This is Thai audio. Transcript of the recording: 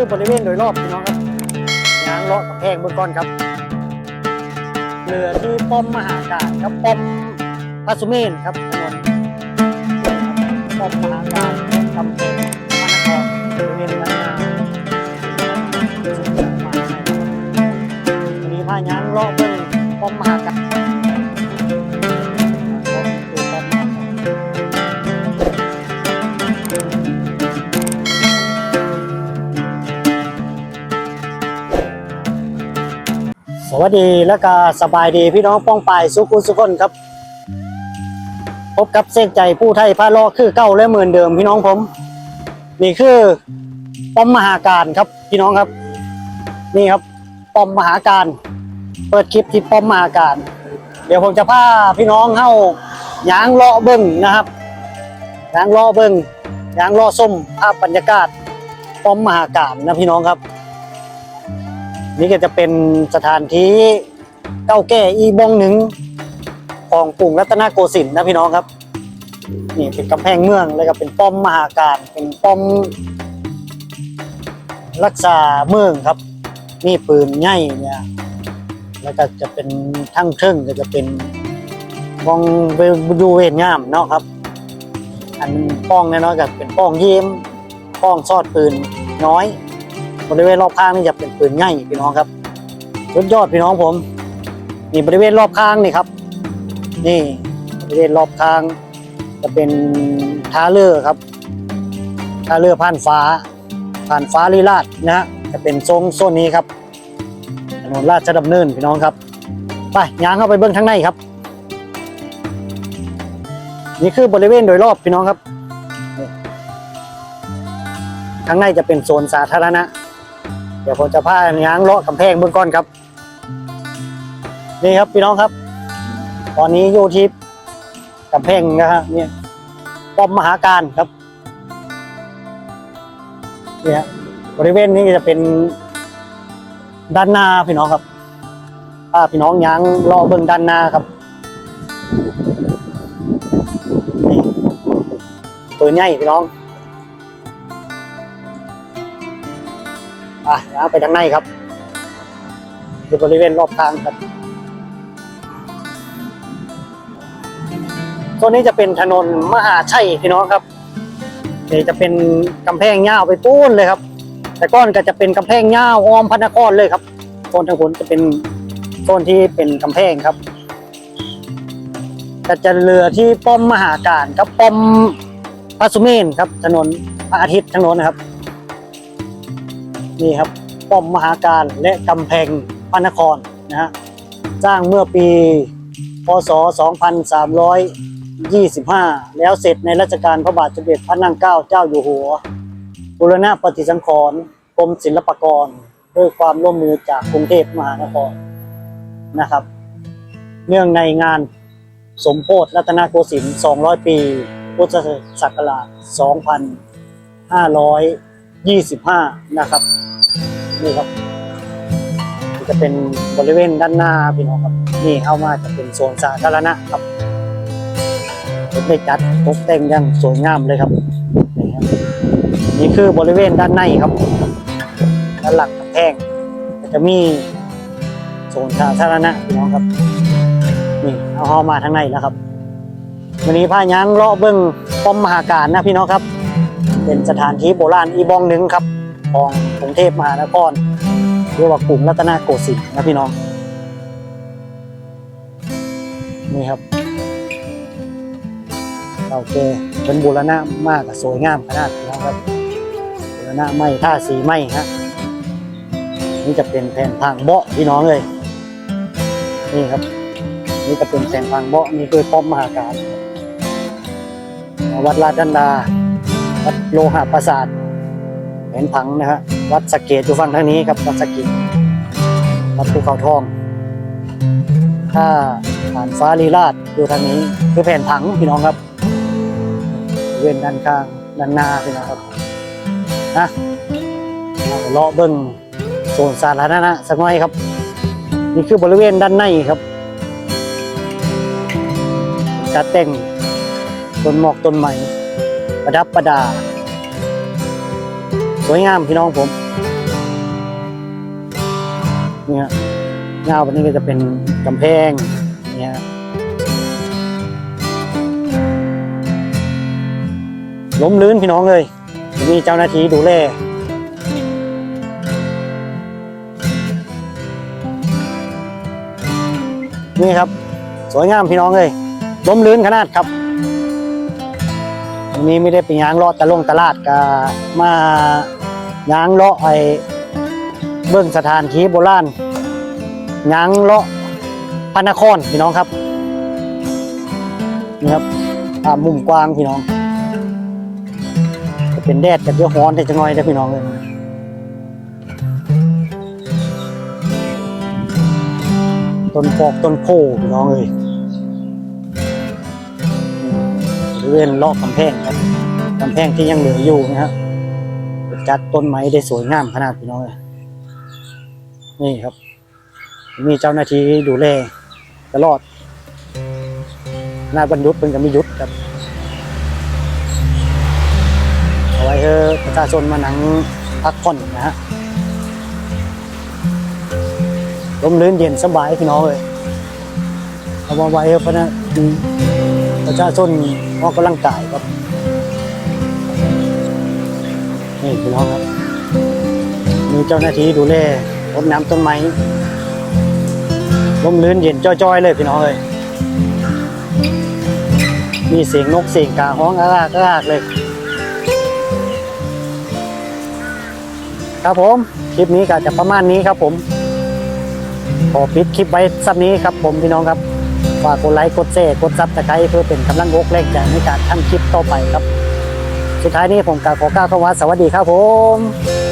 คือบริเวณโดยรอบพี่น้องครับยางเลาะกับแพงเบื้องก้อนครับเรือที่ป้อมมหาการครับป้อมพระสุเมนครับถนนป้อมมหาการกำแพงมานครบริเวณนั้นนาวันนี้พายางเลาะเบื้องป้อมมหาการ วัสดีและก็สบายดีพี่น้องป้องปายสุขุมสุขคนครับ พบกับเส้นใจผู้ไทยพาลอคือเก้าและหมือนเดิมพี่น้องผม นี่คือป้อมมหาการครับ พี่น้องครับ นี่ครับป้อมมหาการ เปิดคลิปที่ป้อมมหาการ เดี๋ยวผมจะพาพี่น้องเข้ายางเลาะเบิ้งนะครับยางเลาะเบิ้งยางเลาะส้มภาพบรรยากาศป้อมมหาการนะพี่น้องครับ นี่ก็จะเป็นสถานที่เก้าแก่อีบองหนึ่งของกรุงรัตนโกสินทร์นะพี่น้องครับ นี่เป็นกำแพงเมืองแล้วก็เป็นป้อมมหาการเป็นป้อม รักษาเมืองครับ นี่ปืนใหญ่เนี่ยแล้วก็จะเป็นทั้งเทิงก็จะเป็นป้องเวดูเวนงามเนาะครับ อันป้องเนี่ยเนาะก็เป็นป้องเยี่ยมป้องซอดปืนน้อย บริเวณรอบข้างนี่จะเป็นปืนง่ายพี่น้องครับสุดยอดพี่น้องผมนี่บริเวณรอบข้างนี่ครับ นี่บริเวณรอบข้าง จะเป็นท่าเรือครับท่าเรือผ่านฟ้า ผ่านฟ้าลีลาดนะฮะจะเป็นโซนโซนนี้ครับถนนราชดำเนินพี่น้องครับไปย่างเข้าไปเบื้องข้างในครับ นี่คือบริเวณโดยรอบพี่น้องครับข้างในจะเป็นโซนสาธารณะ ดี๋ยวผมจะพาย้างเลาะกำแพงเบื้องก้อนครับ นี่ครับพี่น้องครับ ตอนนี้อยู่ที่กำแพงนะฮะเนี่ยป้อมมหาการครับเนี่ยบริเวณนี้จะเป็นด้านหน้าพี่น้องครับพาพี่น้องย้างเลาะเบื้องด้านหน้าครับเปืนใหญ่พี่น้อง อะเดี๋ยวเอาไปทางในครับอยู่บริเวณรอบทางครับตัวนี้จะเป็นถนนมหาชัยพี่น้องครับนี่จะเป็นกำแพงยาวไปปูนเลยครับ แต่ก้อนก็จะเป็นกำแพงยาวอ้อมพระนครเลยครับโซนทางบนจะเป็นโซนที่เป็นกำแพงครับก็จะเรือที่ป้อมมหาการครับป้อมพระสุเมนครับ ถนนพระอาทิตย์ถนนนะครับ นี่ครับป้อมมหาการและกำแพงพระนครนะฮะสร้างเมื่อปี พศ 2325 แล้วเสร็จในรัชกาลพระบาทสมเด็จพระนั่งเกล้าเจ้าอยู่หัวบุรณะปฏิสังขรณ์กรมศิลปากร ด้วยความร่วมมือจากกรุงเทพมหานครนะครับ เนื่องในงานสมโพธิรัตนโกสินทร์ 200 ปี พุทธศักราช 2500 25 นะครับ นี่ครับ จะเป็นบริเวณด้านหน้าพี่น้องครับ นี่เข้ามาจะเป็นโซนสาธารณะครับผมได้จัดตกแต่งอย่างสวยงามเลยครับ นี่ครับ นี่คือบริเวณด้านในครับด้านหลังกำแพงจะมีโซนสาธารณะพี่น้องครับ นี่เอาเข้ามาทางในแล้วครับ วันนี้พายังเลาะเบิ้งป้อมมหาการนะพี่น้องครับ เป็นสถานที่โบราณอีบองหนึ่งครับของกรุงเทพมหานครเรียกว่ากรุงรัตนโกสินทร์นะพี่น้อง นี่ครับโอเคเป็นบูรณะมากสวยงามขนาดนี้ครับบูรณะไม้ท่าสีไม้ฮะนี่จะเป็นแผ่นพังเบาะพี่น้องเลยนี่ครับ นี่จะเป็นแผ่นพังเบาะนี่คือป้อมมหาการวัดราชดันดา โลหะปราสาทแผนผังนะฮะวัดสเกตอยู่ฝั่งทางนี้ครับวัดสเกตวัดภูเขาทอง ถ้าผ่านฟ้าลีลาดอยู่ทางนี้คือแผ่นผังพี่น้องครับเว้นด้านข้างด้านหน้าพี่น้องครับนะเอาเลาะเบิ้งโซนสาธารณะสักหน่อยครับ นี่คือบริเวณด้านในครับจัดแต่งต้นหมอกต้นไม้ประดับประดา สวยงามพี่น้องผมเนี่ยเงาแบบนี้ก็จะเป็นกำแพงเนี่ยล้มลื่นพี่น้องเลยมีเจ้าหน้าที่ดูแลนี่ครับ สวยงามพี่น้องเลยล้มลื่นขนาดครับ วันนี้ไม่ได้ไปยางเลาะตะลงตลาดกมายางเลาะไอเบื้องสถานที่โบราณยางเลาะพระนครพี่น้องครับนี่ครับภาพมุมกว้างพี่น้องจะเป็นแดดจะเยอฮ้อนแต่จะน้อยได้พี่น้องเลยต้นปอกต้นโพพี่น้องเลย ริเวณรอบกำแพงครับกำแพงที่ยังเหลืออยู่นะฮะจัดต้นไม้ได้สวยงามขนาดพี่น้องเลยนี่ครับ มีเจ้าหน้าที่ดูแลตลอดหน้าบรรยุทธ์เป็นกับมียุทธครับเอาไว้ให้ประชาชนมาหนังพักผ่อนนะฮะลมลื่นเย็นสบายพี่น้องเลยเอามาไว้ให้พนัก ประชาชนออกกำลังกายครับนี่พี่น้องครับ มีเจ้าหน้าที่ดูแลรดน้ำต้นไม้ลมลื่นเย็นจ้อยๆเลยพี่น้องเลยมีเสียงนกเสียงกาฮ้องอารากอารากเลย ครับผมคลิปนี้ก็จะประมาณนี้ครับผมขอปิดคลิปไว้สักนี้ครับผมพี่น้องครับ ฝากกดไลค์กดแชร์กดซับสไครต์เพื่อเป็นกำลังอกแรงใจในการทำคลิปต่อไปครับ สุดท้ายนี้ผมกล่าวขอกล่าวคำว่าสวัสดีครับผม